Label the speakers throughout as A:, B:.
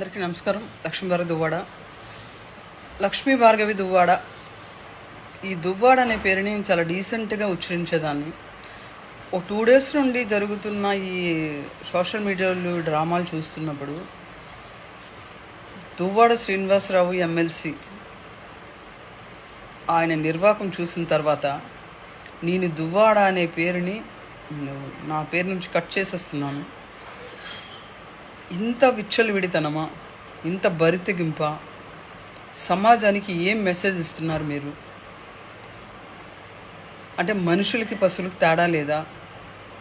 A: అందరికీ నమస్కారం. లక్ష్మీభారతి దువ్వాడ. లక్ష్మీ భార్గవి దువ్వాడ. ఈ దువ్వాడ అనే పేరుని చాలా డీసెంట్గా ఉచ్చరించేదాన్ని. ఒక టూ డేస్ నుండి జరుగుతున్న ఈ సోషల్ మీడియాలో డ్రామాలు చూస్తున్నప్పుడు దువ్వాడ శ్రీనివాసరావు ఎమ్మెల్సీ ఆయన నిర్వాకం చూసిన తర్వాత నేను దువ్వాడ అనే పేరుని నా పేరు నుంచి కట్ చేసేస్తున్నాను. ఇంత విచ్చలు విడితనమా ఇంత బరితెగింప? సమాజానికి ఏం మెసేజ్ ఇస్తున్నారు మీరు? అంటే మనుషులకి పశువులకు తేడా లేదా?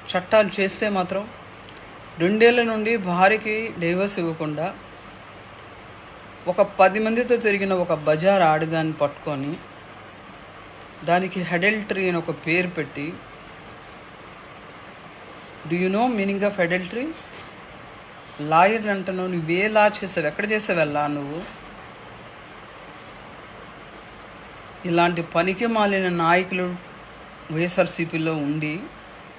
A: చట్టాలు చేస్తే మాత్రం రెండేళ్ళ నుండి భార్యకి డైవర్స్ ఇవ్వకుండా ఒక పది మందితో తిరిగిన ఒక బజార్ ఆడిదాన్ని పట్టుకొని దానికి హెడల్టరీ అని ఒక పేరు పెట్టి do you know meaning of adultery lawyer అంటున్నావు నువ్వే లా చేసావు ఎక్కడ చేసావు లా నువ్వు? ఇలాంటి పనికి మాలిన నాయకులు వైఎస్ఆర్సీపీలో ఉండి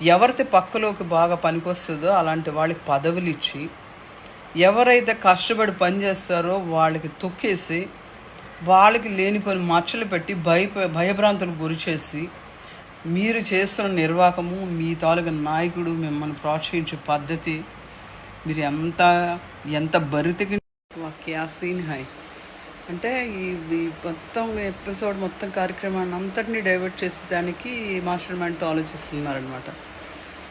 A: ఎవరితే పక్కలోకి బాగా పనికొస్తుందో అలాంటి వాళ్ళకి పదవులు ఇచ్చి ఎవరైతే కష్టపడి పని చేస్తారో వాళ్ళకి తొక్కేసి వాళ్ళకి లేని పని మచ్చలు పెట్టి భయ భయభ్రాంతులకు గురి చేసి మీరు చేస్తున్న నిర్వాహకము మీ తాలూకా నాయకుడు మిమ్మల్ని ప్రోత్సహించే పద్ధతి మీరు ఎంత ఎంత బరితకి క్యా సీన్ హై? అంటే ఈ మొత్తం ఎపిసోడ్ మొత్తం కార్యక్రమాన్ని అంతటినీ డైవర్ట్ చేసే దానికి మాస్టర్ మైండ్తో ఆలోచిస్తున్నారనమాట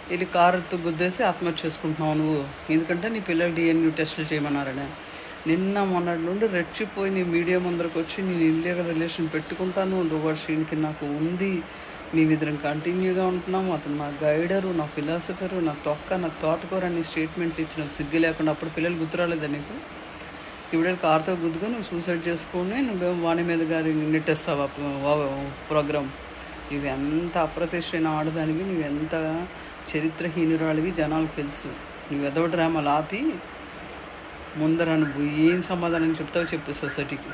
A: వెళ్ళి కారుతో గుద్దేసి ఆత్మహత్య చేసుకుంటున్నావు నువ్వు. ఎందుకంటే నీ పిల్లలు డిఎన్యూ టెస్టులు చేయమన్నారని. నిన్న మొన్నటి నుండి రెచ్చిపోయి నీ మీడియా ముందరకు వచ్చి నేను ఇల్లీగల్ రిలేషన్ పెట్టుకుంటాను. రువర్డ్ శ్రీన్కి నాకు ఉంది. మేమిద్దరం కంటిన్యూగా ఉంటున్నాము అతను నా గైడరు నా ఫిలాసఫరు నా తొక్క నా తోటకూర అని స్టేట్మెంట్లు ఇచ్చిన సిగ్గు లేకుండా అప్పుడు పిల్లలు గుర్తురాలేదా నీకు? ఇప్పుడు కార్తో గుద్దుగా నువ్వు సూసైడ్ చేసుకొని నువ్వేం వాణి మీద గారి నెట్టేస్తావు ప్రోగ్రామ్ ఇవి ఎంత అప్రతిష్టైన ఆడదానివి నువ్వు ఎంత చరిత్రహీనురాలివి జనాలకు తెలుసు. నువ్వు ఎదవ డ్రామాలు ఆపి ముందర నువ్వు ఏం సమాధానం చెప్తావో చెప్పు సొసైటీకి